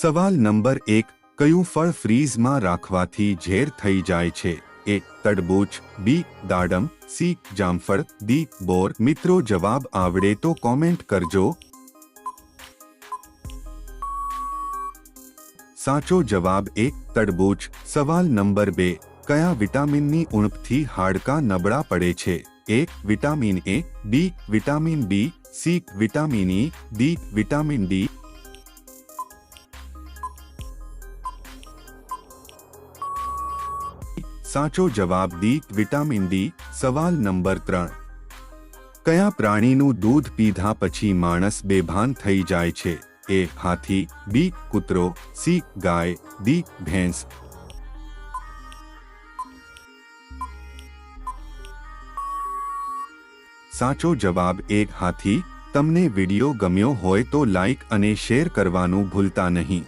सवाल नंबर 1 કયું ફળ ફ્રીઝમાં રાખવાથી ઝેર થઈ જાય છે A તડબૂચ B દાડમ C જામફળ D બોર મિત્રો જવાબ આવડે તો કોમેન્ટ કરજો સાચો જવાબ A તડબૂચ સવાલ નંબર 2 કયા વિટામિનની ઉણપથી હાડકા નબળા પડે છે A vitamin A B vitamin B C vitamin E D vitamin D સાચો જવાબ દી વિટામિન ડી સવાલ નંબર ત્રણ કયા પ્રાણીનું દૂધ પીધા પછી માણસ બેભાન થઈ જાય છે એ હાથી બી કૂતરો સી ગાય ડી ભેંસ સાચો જવાબ એક હાથી તમને વિડિયો ગમ્યો હોય તો લાઈક અને શેર કરવાનું ભૂલતા નહીં